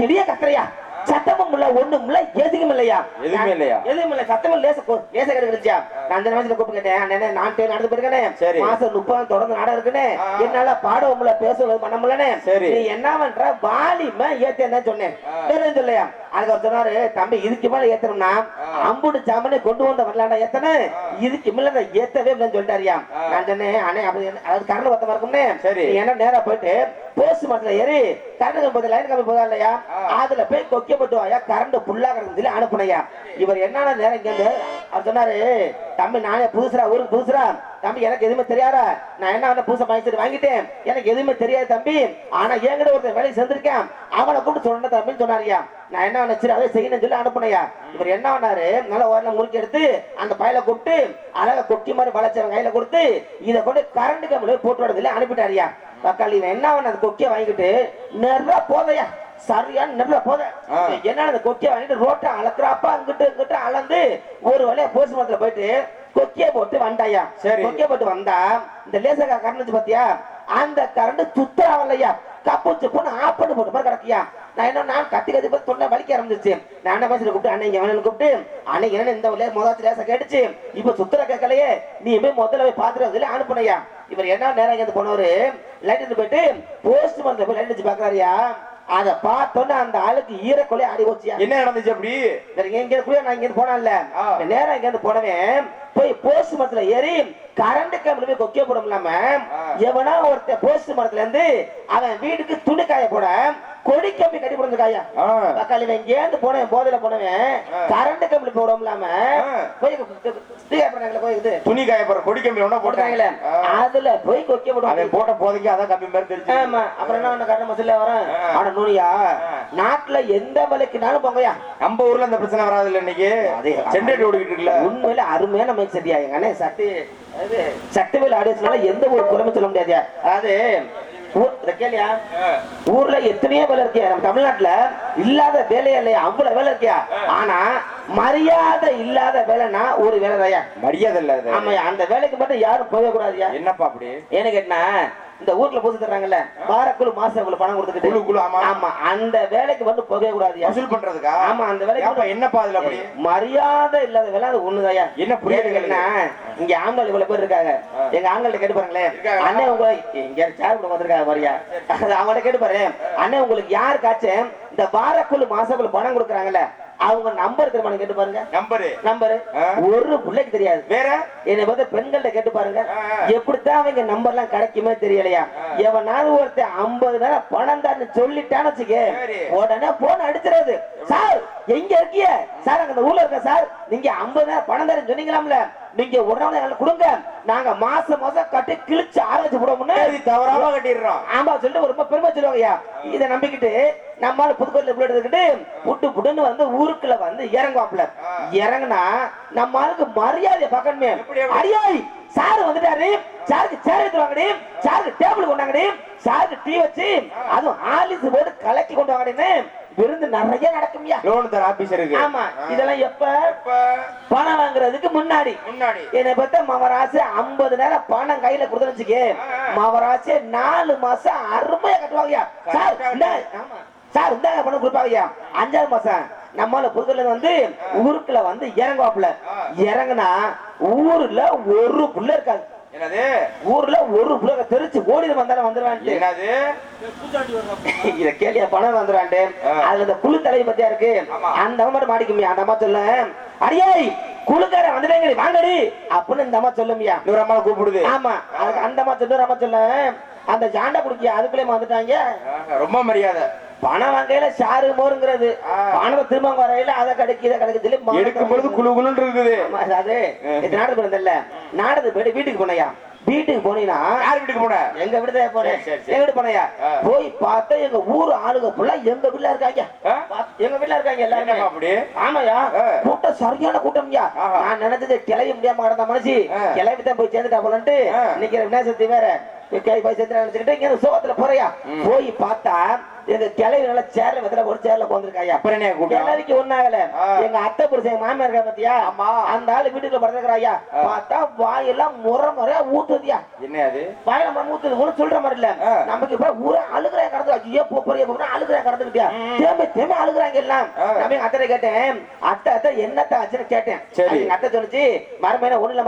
கத்திடிய கத்துறியா சத்தமும் இல்ல ஒண்ணும் இல்ல எதுவும் இல்லையா? எதுவுமே இல்லையா? எதுவும் இல்ல சத்தமும் லேச லேச கிடைச்சியா நான் அந்த நிமிஷத்துல கூப்பிட்டு கேட்டேன் நான் டே நடந்து போயிருக்கேனே. சரி. மாசம் முப்பது தொடர்ந்து நாடகம் இருக்குனே. ஆ. என்னால பாடவும் முடியல பேசவும் பண்ண முடியலனே. சரி. நீ என்ன பண்ற? வாலிம ஏத்தேன்னு சொன்னேன். எதுவும் சொல்லையா அதுக்கு அவர் சொன்னாரு தம்பி இதுக்கு மேல ஏத்தணும்னா. அம்புடு சாமனை கொண்டு வந்த வரலாண்டா ஏத்தனே இதுக்கு மேல நான் ஏத்தவே இல்லைன்னு சொல்லிட்டாரியா. நான் சொன்னேன் அண்ணே அப்படி அதாவது கரண்ட் ஒருத்தமா இருக்கும்னே சரி. நீ என்ன நேரா போயிட்டு போஸ்ட் மரத்துல ஏறி கரண்ட் கம்பி லைன் கம்பி போதா இல்லையா. அதுல போய் கொக்கி போட்டு வாயா கரண்ட் புல்லா கிடக்குன்னு சொல்லி அனுப்புனையா இவர் என்னன்னா நேரம் இருந்து அவர் சொன்னாரு தம்பி நானே புதுசுரா ஊருக்கு புதுசுரா தம்பி எனக்கு எதுவுமே தெரியாதா? நான் என்ன அவன புதுசா மைசெட் வாங்கிட்டேன்? எனக்கு எதுவுமே தெரியாது தம்பி. ஆனா என்கிட்ட ஒருத்தர் வேலைக்கு சேர்ந்திருக்கேன் அவனை கூப்பிட்டு சொன்ன தம்பின்னு சொன்னாரியா நான் என்ன நினைச்சு அதை செய்யணும்னு சொல்லி அனுப்புனையா இவர் என்ன பண்ணாரு? நல்ல ஓரல முறுக்கி எடுத்து அந்த பயில கூப்பிட்டு அழக கொட்டி மாதிரி வளைச்சவன் கையில கொடுத்து இதை கொண்டு கரண்ட் கம்பில போட்டு விட அனுப்பிட்டாரியா தக்காளி இவன் என்ன பண்ண அந்த கொக்கிய வாங்கிட்டு நிறைய போதையா. சரியான நிறைய போதை. என்ன அந்த கொக்கிய வாங்கிட்டு ரோட்டை அளக்குறாப்ப அங்கிட்டு இங்கிட்டு அளந்து ஒரு வழியா போஸ்ட் மரத்துல போயிட்டு கொக்கிய போட்டு வந்தாயா. சரி. கொக்கிய போட்டு வந்தா இந்த லேசக்கா கரண்ட் பாத்தியா? அந்த கரண்ட் சுத்தரா வரலையா கப்பு சுப்புன்னு ஆஃப் பண்ணி போட்டு மாதிரி கிடக்கியா? நான் என்ன நான் கத்தி கத்தி போய் தொண்டை வலிக்க ஆரம்பிச்சிருச்சு. நான் என்ன பேசுற கூப்பிட்டு அன்னைக்கு எவனு கூப்பிட்டு அன்னைக்கு என்ன இந்த வழியா முதல் லேசா கேட்டுச்சு. இப்ப சுத்தர கேட்கலையே நீ போய் முதல்ல போய் பாத்துட்டு சொல்லி அனுப்புனையா? இவர் என்ன நேரம் இங்க போனவரு? லைட் போயிட்டு போஸ்ட் மரத்துல போய் லைட் வச்சு பாக்குறாருயா? அத பார்த்தோன்னே அந்த ஆளுக்கு ஆடி போச்சியா என்ன நடந்துச்சு அப்படி கூட நான் இங்க போனேன்ல ஆ. நேரா இங்க இருந்து போனவன் போய் போஸ்ட் மரத்துல ஏறி கரண்ட் போய் கொக்கிய போட இல்லாம. எவனா ஒருத்தன் போஸ்ட் மரத்துல இருந்து அவன் வீட்டுக்கு துணி காய போட கொடி கம்பி கட்டி போடுறது காயா ஆ. தக்காளி இவன் இங்கேருந்து போனவன் போதையில போனவன். கரண்ட் கம்பில போட இல்லாம. போய் போய் இது. துணி காய போற கொடி கம்பி ஒண்ணா போட்டாங்களே அதுல போய் கொக்கிய போடுவாங்க அவன் போட்ட போதைக்கு அதான் கம்பி மாதிரி தெரிஞ்சு ஆமா. அப்புறம் என்ன பண்ண கரண்ட் மசில ஆ. ஆனா நூனியா. நாட்டுல எந்த விலைக்குனாலும் போங்கயா நம்ம ஊர்ல இந்த பிரச்சனை வராது இல்ல இன்னைக்கு? அதே சென்ட்ரேட் ஓடிக்கிட்டு இருக்குல்ல உண்மையில அருமையான மைக் செட்டியா எங்க அண்ணன் சட்டு சட்டவேல் ஆடியன்ஸ்னால எந்த ஒரு குறைமை சொல்ல முடியாதுயா அதாவது கேளியா? ஊர்ல எத்தனையோ வேலை இருக்கியா? நம்ம தமிழ்நாட்டுல இல்லாத வேலையே இல்லையா? அவ்வளவு வேலை இருக்கியா? ஆனா மரியாதை இல்லாத வேலைன்னா ஒரு வேலை மரியாதை இல்ல அது ஆமாயா அந்த வேலைக்கு மட்டும் யாரும் போக கூடாதுயா என்னப்பா அப்படி? ஏன்னு கேட்டா இந்த ஊர்ல புதுசு தர்றாங்கல்ல வாரக்குழு மாசக்குழு பணம் குழு கொடுத்துக்கிட்டு ஆமா. ஆமா அந்த வேலைக்கு வந்து போக கூடாதுயா வசூல் பண்றதுக்கா? ஆமா அந்த வேலைக்கு என்னப்பா அதுல அப்படி? மரியாதை இல்லாத வேலை அது ஒண்ணுதாயா என்ன புரியல ஏன்னு இங்க ஆண்கள் இவ்வளவு பேர் இருக்காங்க. எங்க ஆண்கள்ட்ட கேட்டு பாருங்களேன்? அண்ணன் உங்களை இங்க சேர் கூட வந்திருக்காங்க மரியா அவங்கள்ட்ட கேட்டு பாரு. அண்ணன் உங்களுக்கு யாருக்காச்சும் இந்த வாரக்குழு மாசக்குழு பணம் கொடுக்குறாங்கல்ல அவங்க நம்பர் தெரியுமா கேட்டு பாருங்க? Number number. ஒரு பிள்ளைக்கு தெரியாது. வேற? என்னை பார்த்து பெண்கள்ட்ட கேட்டு பாருங்க. எப்படித்தான் அவங்க நம்பர் எல்லாம் கிடைக்குமே தெரியலையா? எவனாவது ஒருத்தன் ஐம்பது நேரம் பணம் தான் சொல்லிட்டான்னு வச்சுக்க. உடனே போன் அடிச்சிடாது சார் எங்க இருக்கீங்க சார் அங்க இந்த ஊர்ல இருக்க சார். நீங்க ஐம்பது நேரம் பணம் தரேன் சொன்னீங்களாம்ல? நீங்க உடனே எங்களுக்கு கொடுங்க. நாங்க மாசம் மாசம் கட்டி கிழிச்சு ஆரம்பிச்சு போடுவோம்னு தவறாம கட்டிடுறோம். ஆமா சொல்லிட்டு ரொம்ப பெருமை சொல்லுவாங்கய்யா இதை நம்பிக்கிட்டு நம்மால புதுக்கோட்டையில பிள்ளை எடுத்துக்கிட்டு புட்டு புட்டுன்னு வந்து ஊருக்குள்ள வந்து இறங்குவாப்ல. இறங்குனா நம்ம ஆளுக்கு மரியாதை பார்க்கணுமே. எப்படி, எப்படி? அடியாய் சார் வந்துட்டாரு. சாருக்கு சேர் எடுத்து வாங்கடி. சாருக்கு டேபிள் கொண்டாங்கடி சாருக்கு டீ வச்சு அதுவும் ஆலிஸ் போட்டு கலக்கி கொண்டு வாங்கடின்னு விருந்து நிறைய நடக்கும்யா லோன் தர ஆபீசருக்கு ஆமா இதெல்லாம் எப்ப? பணம் வாங்குறதுக்கு முன்னாடி. முன்னாடி. என்னை பார்த்தா மவராசு ஐம்பது நேரம் பணம் கையில கொடுத்து வச்சுக்கே ஆ, ஆ. மவராசு நாலு மாசம் அருமையா கட்டுவாங்கய்யா சார் இந்த சார் இந்தாங்க பணம் கொடுப்பாங்கய்யா அஞ்சாவது மாசம் நம்மால புதுல வந்து ஊருக்குள்ள வந்து இறங்குவாப்புல. இறங்குனா ஊர்ல ஒரு புள்ள இருக்காது. என்னது? ஊர்ல ஒரு புள்ள தெரிச்சு ஓடி வந்தாலும் வந்துருவான்ட்டு. என்னது? இத கேளியா பணம் வந்துருவான்ட்டு. அதுல இந்த குழு தலைவி பத்தியா இருக்கு. அந்த அம்மா மட்டும் மாடிக்குமியா அந்த அம்மா சொல்ல. அடியாய் குழுக்கார வந்துட்டேங்க வாங்கடி. அப்படின்னு இந்த அம்மா சொல்லுமியா. இன்னொரு அம்மா கூப்பிடுது. ஆமா. அந்த அம்மா சொல்ல அம்மா சொல்ல. அந்த ஜாண்டா குடிக்கிய? அதுக்குள்ளே வந்துட்டாங்க. ரொம்ப மரியாதை. பணம் வாங்கையில சாரு மோருங்கிறது. பணத்தை திரும்ப வரையில அதை கிடைக்கு இதை கிடைக்கு சொல்லி எடுக்கும் பொழுது குழு குழுன்னு இருக்குது. அது நாடகத்துக்கு போனதில்ல நாடகத்துக்கு போயிட்டு வீட்டுக்கு போனையா வீட்டுக்கு போனீங்கன்னா யார் வீட்டுக்கு போன? எங்க வீடு போனேன். எங்க வீடு போனையா. போய் பார்த்தா எங்க ஊர் ஆளுங்க ஃபுல்லா எங்க வீட்டுல இருக்காங்க. எங்க வீட்டுல இருக்காங்க எல்லாருமே. அப்படி? ஆமாயா. கூட்டம் சரியான கூட்டம்யா. நான் நினைச்சது கிளவி முடியாம கிடந்த மனுஷி. ஆ. கிளவி தான் போய் சேர்ந்துட்டா போலன்ட்டு. இன்னைக்கு விநாசக்தி வேற. கை பைசா நினைச்சுக்கிட்டு இங்க சோகத்துல போறியா? போய் பார்த்தா எங்க கிளவி நல்லா சேர்ல ஒரு சேர்ல போந்திருக்காயா ஒண்ணாகல ஆ. எங்க அத்தை புருஷன் இருக்கா பாத்தியா? ஆமா. அந்த ஆளு வீட்டுக்குள்ள படுத்துக்கிறாயா. பார்த்தா வாயெல்லாம் முறை முறையா ஊத்துதியா? என்ன அது? வாயில நம்ம ஊத்துது. ஒண்ணு சொல்ற மாதிரி இல்ல. நமக்கு இப்ப ஊரே அழுகுறாங்க கடந்து ஐயோ போறிய போறா அழுகுறாங்க கடந்துக்கிட்டியா தேம்பி தேம்பி அழுகுறாங்க எல்லாம். நம்ம எங்க அத்தை கேட்டேன். அத்தை அத்தை என்னத்த ஆச்சுன்னு கேட்டேன். எங்க அத்தை சொல்லுச்சு மரமேன ஒண்ணு இல்ல